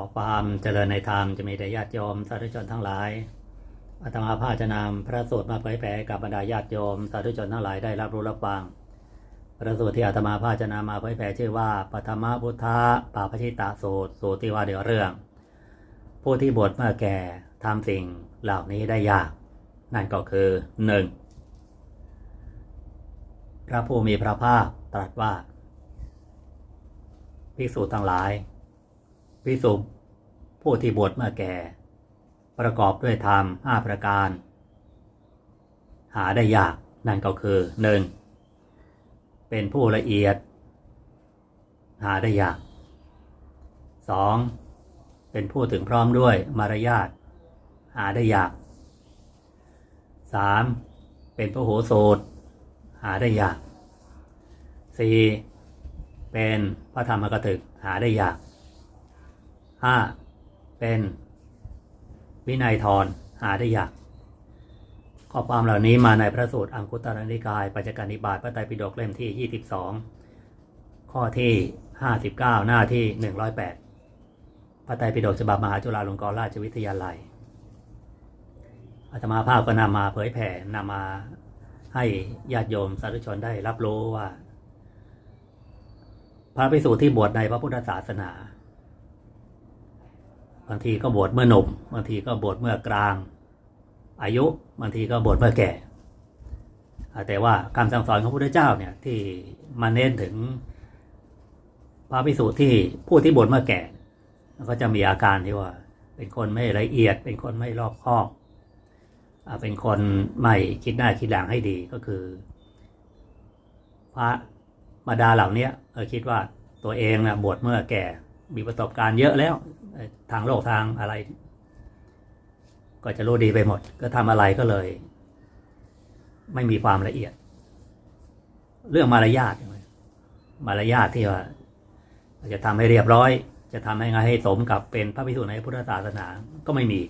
ขอความเจริญในธรรมจะมีแด่ญาติโยมสาธุชนทั้งหลายอาตมาภาจะนำพระสูตรมาเผยแผ่กับบรรดาญาติโยมสาธุชนทั้งหลายได้รับรู้รับฟัง พระสูตรที่อาตมาภาจะนำมาเผยแผ่ชื่อว่าปฐมพุทธะปาปชิตาสูตร สูตรที่ว่าเดียวเรื่อง ผู้ที่บวชเมื่อแก่ทำสิ่งเหล่านี้ได้ยาก นั่นก็คือหนึ่งพระผู้มีพระภาคตรัสว่าภิกษุทั้งหลาย ภิกษุผู้ที่บวชเมื่อแก่ ประกอบด้วยธรรมห้าประการ หาได้ยากนั่นก็คือหนึ่งเป็นผู้ละเอียด หาได้ยากสองเป็นผู้ถึงพร้อมด้วยมารยาทหาได้ยากสามเป็นผู้โหโสดหาได้ยากสี่เป็นพระธรรมกถึกหาได้ยาก ห้าเป็นวินัยทรหาได้ยากข้อความเหล่านี้มาในพระสูตรอังคุตรนิกายปัจจการนิบาตพระไตรปิฎกเล่มที่ 22 ข้อที่ 59 หน้าที่ 108 พระไตรปิฎกฉบับมหาจุฬาลงกรณราชวิทยาลัยอาตมาภาพก็นำมาเผยแผ่นำมาให้ญาติโยมสาธุชนได้รับรู้ว่า พระภิกษุที่บวชในพระพุทธศาสนา บางทีก็บวชเมื่อหนุ่มบางทีก็บวชเมื่อกลาง อายุบางทีก็บวชเมื่อแก่ แต่ว่าคำสั่งสอนของพระพุทธเจ้าเนี่ยที่มาเน้นถึงพระภิกษุที่ผู้ที่บวชเมื่อแก่ ก็จะมีอาการที่ว่า เป็นคนไม่ละเอียด เป็นคนไม่รอบคอบเป็นคนไม่คิดหน้าคิดหลังให้ดีก็คือ พระมาดาเหล่านี้คิดว่าตัวเองนะบวชเมื่อแก่มีประสบการณ์เยอะแล้ว ทางโลกทางอะไร ก็จะรู้ดีไปหมด ก็ทำอะไรก็เลย ไม่มีความละเอียด เรื่องมารยาทมารยาทที่ว่าจะทำให้เรียบร้อย จะทำให้ไงให้สมกับเป็นพระภิกษุในพุทธศาสนาก็ไม่มี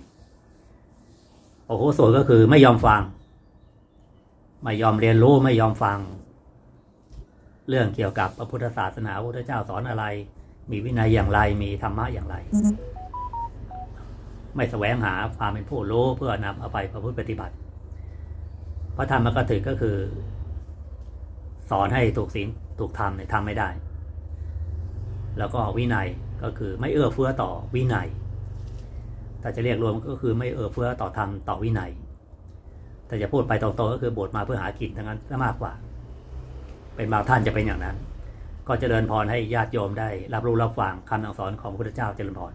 โอ้โหสวยก็คือไม่ยอมฟัง ไม่ยอมเรียนรู้ไม่ยอมฟัง เรื่องเกี่ยวกับพระพุทธศาสนาพระพุทธเจ้าสอนอะไร มีวินัยอย่างไรมีธรรมะอย่างไร ไม่แสวงหาความเป็นผู้รู้เพื่อนำเอาไปประพฤติปฏิบัติ พระธรรมกถึกก็คือ สอนให้ถูกศีลถูกธรรมเนี่ยทำไม่ได้ แล้วก็วินัยก็คือไม่เอื้อเฟื้อต่อวินัยถ้าจะเรียกรวมก็คือไม่เอื้อเฟื้อต่อธรรมต่อวินัย แต่จะพูดไปตรงๆก็คือบทมาเพื่อหากินทั้งนั้นซะมากกว่า เป็นบางท่านจะเป็นอย่างนั้น ก็เจริญพรให้ญาติโยมได้ รับรู้รับฟังคำสั่งสอนของพระพุทธเจ้าเจริญพร